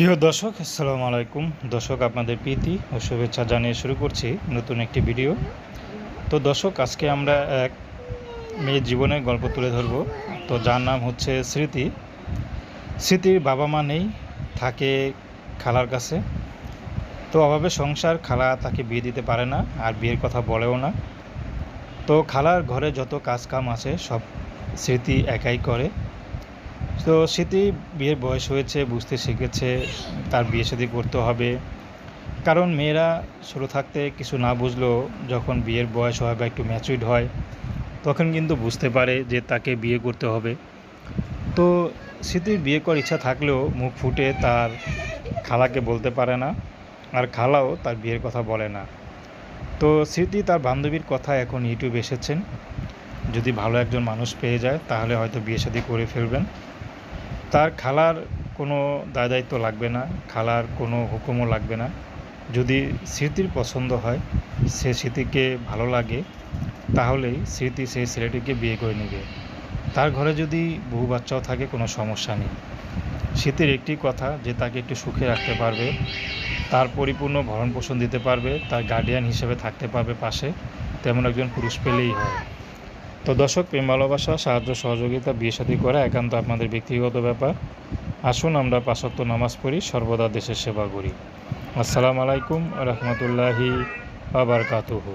প্রিয় দর্শক, আসসালামু আলাইকুম। দর্শক, আপনাদের প্রীতি ও শুভেচ্ছা জানিয়ে শুরু করছি নতুন একটি ভিডিও। তো দর্শক, আজকে আমরা এক মেয়ের জীবনের গল্প তুলে ধরব। তো যার নাম হচ্ছে স্মৃতি। স্মৃতির বাবা মা নেই, থাকে খালার কাছে। তো অভাবে সংসার, খালা তাকে বিয়ে দিতে পারে না, আর বিয়ের কথা বলেও না। তো খালার ঘরে যত কাজ কাম আছে, সব স্মৃতি একাই করে। তো স্মৃতি বিয়ের বয়স হয়েছে, বুঝতে শিখেছে, তার বিয়ে শাদী করতে হবে। কারণ মেয়েরা ছোটো থাকতে কিছু না বুঝলেও যখন বিয়ের বয়স হয় বা একটু ম্যাচুইড হয়, তখন কিন্তু বুঝতে পারে যে তাকে বিয়ে করতে হবে। তো স্মৃতির বিয়ে করার ইচ্ছা থাকলেও মুখ ফুটে তার খালাকে বলতে পারে না আর খালাও তার বিয়ের কথা বলে না। তো স্মৃতি তার বান্ধবীর কথা এখন ইউটিউবে এসেছেন। যদি ভালো একজন মানুষ পেয়ে যায়, তাহলে হয়তো বিয়ে শাদী করে ফেলবেন। তার খালার কোনো দায় দায়িত্ব লাগবে না, খালার কোনো হুকুমও লাগবে না। যদি স্মৃতির পছন্দ হয়, সে স্মৃতিকে ভালো লাগে, তাহলেই স্মৃতি সেই ছেলেটিকে বিয়ে করে নেবে। তার ঘরে যদি বহু বাচ্চাও থাকে, কোনো সমস্যা নেই। স্মৃতির একটি কথা যে তাকে একটু সুখে রাখতে পারবে, তার পরিপূর্ণ ভরণ পোষণ দিতে পারবে, তার গার্ডিয়ান হিসেবে থাকতে পারবে পাশে, তেমন একজন পুরুষ পেলেই হয়। তো দর্শক, প্রেম, ভালোবাসা, সাহায্য, সহযোগিতা, বিয়ে সাথী করা একান্ত আপনাদের ব্যক্তিগত ব্যাপার। আসুন আমরা পাশত্ব নামাজ পড়ি, সর্বদা দেশের সেবা করি। আসসালামু আলাইকুম রহমতুল্লাহি আবরকাতুহু